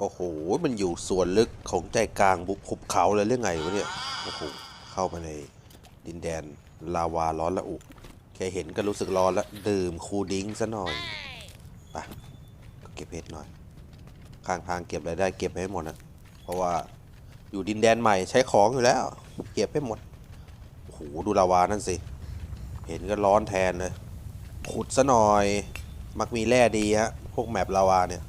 โอ้โห มันอยู่ส่วนลึกของใจกลางบุหุบเขาเลยเรื่องไงวะเนี่ย โอ้โห เข้ามาในดินแดนลาวาร้อนละอุแค่เห็นก็รู้สึกร้อนแล้วดื่มคูลดิ้งซะหน่อยไปก็เก็บเพชรหน่อย ข้างทางเก็บอะไรได้เก็บให้หมดนะ เพราะว่าอยู่ดินแดนใหม่ใช้ของอยู่แล้ว เก็บให้หมด โอ้โห ดูลาวานั่นสิ เห็นก็ร้อนแทนเลย ขุดซะหน่อย มักมีแร่ดีฮะ พวกแมปลาวาเนี่ย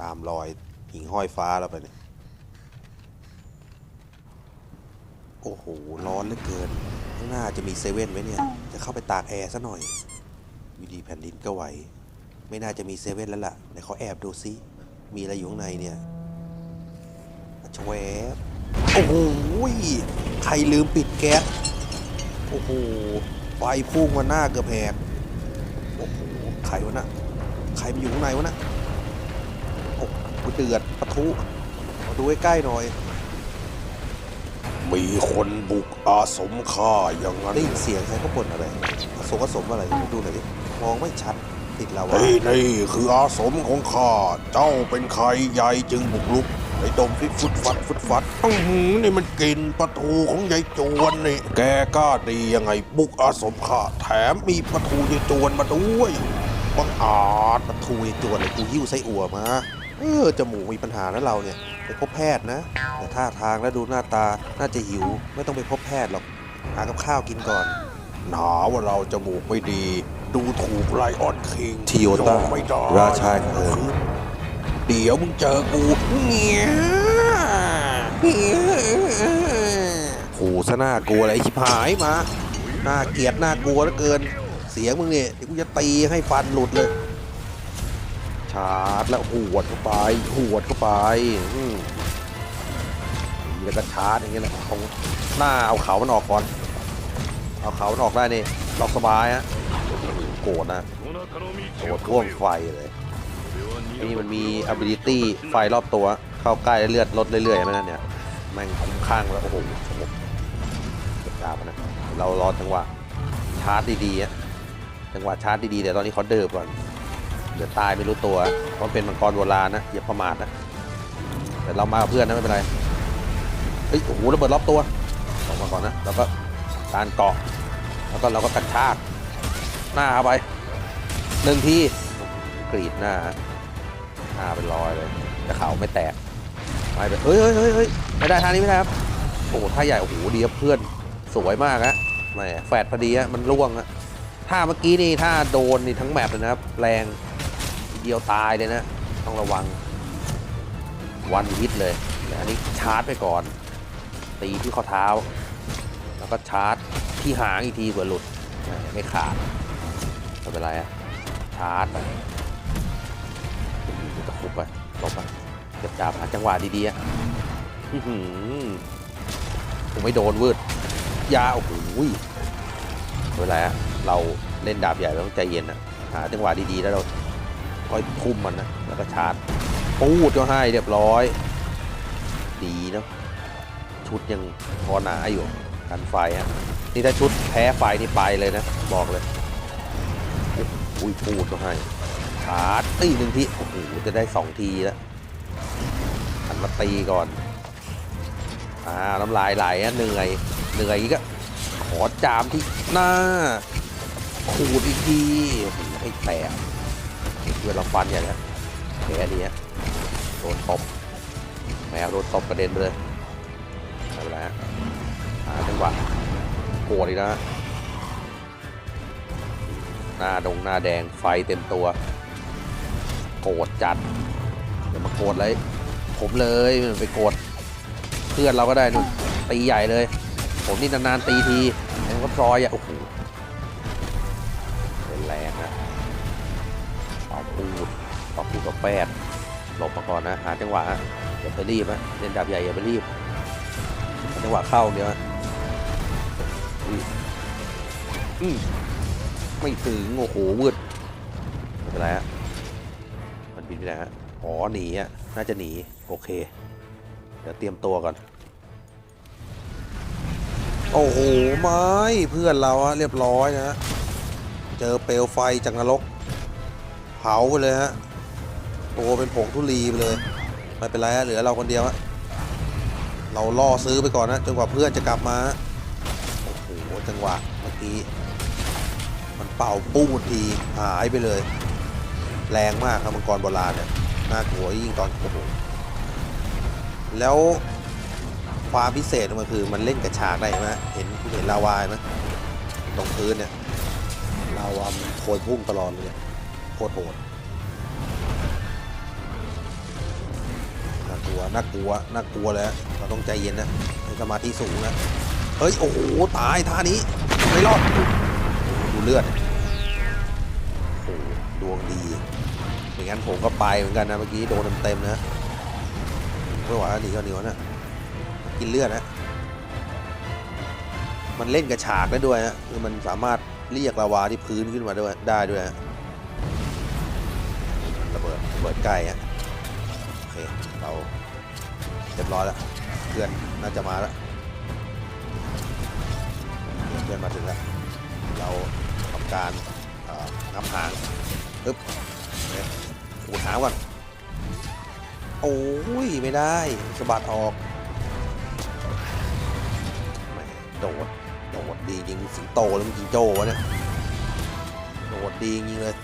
ตามรอยหิ่งห้อยฟ้าเราไปเนี่ย โอ้โห ร้อนเหลือเกิน ข้างหน้าจะมีเซเว่นไหมเนี่ย จะเข้าไปตากแอร์ซะหน่อยวิดีแผ่นดินก็ไหว ไม่น่าจะมีเซเว่นแล้วล่ะเดี๋ยวเขาแอบดูซิ มีอะไรอยู่ข้างในเนี่ยชวบโอ้โห ใครลืมปิดแก๊ส โอ้โห ไฟพุ่งมาหน้าเกือบแหกโอ้โห ใครวะน่ะใครมันอยู่ข้างในวะน่ะ อ้โหเดือดปะทุมาดูใกล้ๆหน่อย มีคนบุกอาสมข้าอย่างนั้นได้ยินเสียงใครเขาบ่นอะไรผสมผสมอะไรดูหน่อยดิมองไม่ชัดติดลาวาเฮ้ยนี่คืออาสมของข้า เจ้าเป็นใครใหญ่จึงบุกรุกไอ้ดมฟิฟุดฟัดฟุดฟัดอื้อหือนี่มันกลินปลาทูของยายจวนนี่ แกกล้าดียังไงบุกอาสมข้า แถมมีปลาทูยายจวนมาด้วยบังอาจปะทูไอ้จวนเลยกูหิ้วไส้อั่วมา เออจมูกมีปัญหานะเราเนี่ย ไปพบแพทย์นะ แต่ท่าทางแล้วดูหน้าตาน่าจะหิว ไม่ต้องไปพบแพทย์หรอกหากับข้าวกินก่อน หนาว่าเราจมูกไม่ดี ดูถูกไลออนคิงทีโอต้ายอมไม่ได้ราชาแห่งเพลิงเดี๋ยวมึงเจอกูเงี้ยโหซะน่ากลัวอะไรชิบหายมา น่าเกลียดน่ากลัวเหลือเกิน เสียงมึงเนี่ยเดี๋ยวกูจะตีให้ฟันหลุดเลย ชาร์จแล้วหวดเข้าไปหวดเข้าไปอืมแล้วก็ชาร์จอย่างเงี้ยแหละตรงหน้าเอาเขามันออกก่อน เอาเขามันออกได้นี่ล็อกสบายฮะโกรธนะโกรธท่วมไฟเลยนี่มันมี ability ไฟรอบตัว เข้าใกล้เลือดลดเรื่อยๆไหมนั่นเนี่ยแม่งคุ้มข้างแล้วโอ้โหสงบเก็บดาบนะเรารอจังหวะชาร์จดีๆอะจังหวะชาร์จดีๆแต่ตอนนี้เขาเดิบก่อน เดี๋ยวตายไม่รู้ตัวเพราะเป็นมังกรโบราณนะอย่าประมาทนะแต่เรามากับเพื่อนนะไม่เป็นไรเฮ้ยโอ้โหระเบิดรอบตัวออกมาก่อนนะแล้วก็การเกาะ แล้วก็เราก็กระชากหน้าไปหนึ่งทีกรีดหน้าหน้าเป็นรอยเลยแต่เขาไม่แตกไม่ไปเฮ้ยเฮ้ยเฮ้ยเฮ้ยไม่ได้ทางนี้ไม่ได้ครับโอ้โหท่าใหญ่โอ้โหดีครับเพื่อนสวยมากฮะแหมแฟดพอดีฮะมันล่วงฮะ ท่าเมื่อกี้นี่ถ้าโดนนี่ทั้งแมปเลยนะครับ แรงเดียวตายเลยนะ ต้องระวังวันฮิตเลยแต่อันนี้ชาร์จไปก่อน ตีที่ข้อเท้า แล้วก็ชาร์จที่หางอีกทีเผื่อหลุด ไม่ขาดไม่เป็นไรอะชาร์จไปตะคุบไปลบไปเก็บดาบหาจังหวะดีๆอะผมไม่โดนวืดยาโอ้โห ไม่เป็นไรอะเราเล่นดาบใหญ่เราต้องใจเย็นอะหาจังหวะดีๆแล้วเราค่อยทุ่มมันนะแล้วก็ชาร์จปูดก็ให้เรียบร้อย ดีเนาะชุดยังพอหนาอยู่กันไฟฮะนี่ถ้าชุดแพ้ไฟนี่ไปเลยนะ บอกเลยอุ้ยปูดก็ให้ชาร์จตีหนึ่งทีโอ้โหจะได้สองทีแล้วหันมาตีก่อนอ่าน้ำลายไหลอะเหนื่อยเหนื่อยอีกอะ อจามที่หน้า ขูดอีกทีให้แตกเพื่อนเราฟันอย่างนี้แผลดีฮะโดนตบแมวโดนตบกระเด็นไปเลยไม่เป็นไรฮะหาจังหวะโกรธอีกแล้วฮะหน้าดงหน้าแดงไฟเต็มตัว โกรธจัดอย่ามาโกรธเลย ผมเลยมันไปโกรธเพื่อนเราก็ได้นู่นตีใหญ่เลย ผมนี่นานๆตีที ไอ้ก็พลอยอะโอ้โหเป็นแรงนะต่อปูดต่อปูดกับแปดหลบมาก่อนนะ หาจังหวะอย่าไปรีบนะเล่นดาบใหญ่อย่าไปรีบจังหวะเข้าเดียวอุ้ยอืมไม่ถึงโอ้โหวืดไม่เป็นไรฮะมันบินไปไหนฮะอ๋อหนีอะน่าจะหนีโอเค เดี๋ยวเตรียมตัวก่อน โอ้โหไม่เพื่อนเราอะเรียบร้อยนะเจอเปลวไฟจากนรก เผาไปเลยฮะโตเป็นผงทุลีไปเลยไม่เป็นไรฮะเหลือเราคนเดียวฮะเราล่อซื้อไปก่อนนะจนกว่าเพื่อนจะกลับมาโอ้โหจังหวะเมื่อกี้มันเป่าปู้ทีหายไปเลย แรงมากครับมังกรโบราณเนี่ยน่ากลัวยิ่งตอนโอ้โหแล้ว ความพิเศษของมันคือมันเล่นกระฉากได้ไหมเห็นคุณเห็นลาวาไหมตรงพื้นเนี่ยลาวาโคยพุ่งตลอดเลยโคตรโหดน่ากลัวน่ากลัวน่ากลัวเลยเราต้องใจเย็นนะสมาธิสูงนะเฮ้ยโอ้โหตายท่านี้ไม่รอดดูเลือดโอ้โหดวงดีไม่งั้นผมก็ไปเหมือนกันนะเมื่อกี้โดนเต็มๆนะไม่ไหวหนีก็หนีวะเนะ กินเลือดนะมันเล่นกระฉากได้ด้วยฮะคือมันสามารถเรียกลาวาที่พื้นขึ้นมาด้วยได้ด้วยฮะระเบิดระเบิดใกล้ฮะโอเคเราเรียบร้อยแล้วเพื่อนน่าจะมาแล้วเพื่อนมาถึงแล้วเราทำการนับหางปึ๊บเนี่ยขูดหางก่อนโอ้ยไม่ได้สะบัดออก โดด โดดดีจริงสิงโตแล้วมันจิงโจ้วะเนี่ย โดดดีจริงเลย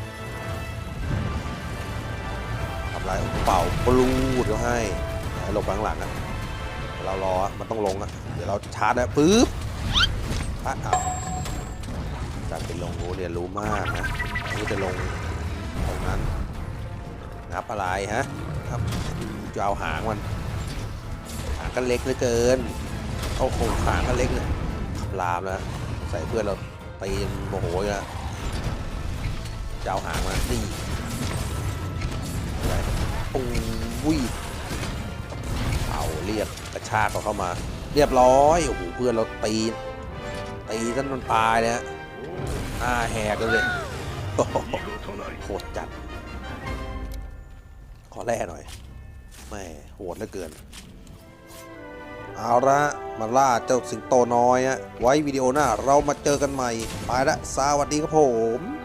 ทำไรเป่าปลูดเขาให้หลบข้างหลังอะเรารออมันต้องลงอะเดี๋ยวเราชาร์จนะปึ๊บปัดเอาการไปลงรู้เรียนรู้มากนะนี่จะลงตรงนั้นนับอะไรฮะครับจะเอาหางมัน หางก็เล็กเหลือเกินโอ้โหหางก็เล็กเลย ลามแล้วใส่เพื่อนเราตีโมโหอยู่แล้วจะเอาหางมันนี่ไปโอ้ยเอาเรียกกระชากเขาเข้ามา เรียบร้อยโอ้โหเพื่อนเราตีตีจนมันตายเลยฮะหน้าแหกเลยโอ้โหโหดจัด ขอแร่หน่อยแม่โหดเหลือเกิน เอาละมาล่าเจ้าสิงโตน้อยอะไว้วิดีโอหน้าเรามาเจอกันใหม่ ไปละสวัสดีครับผม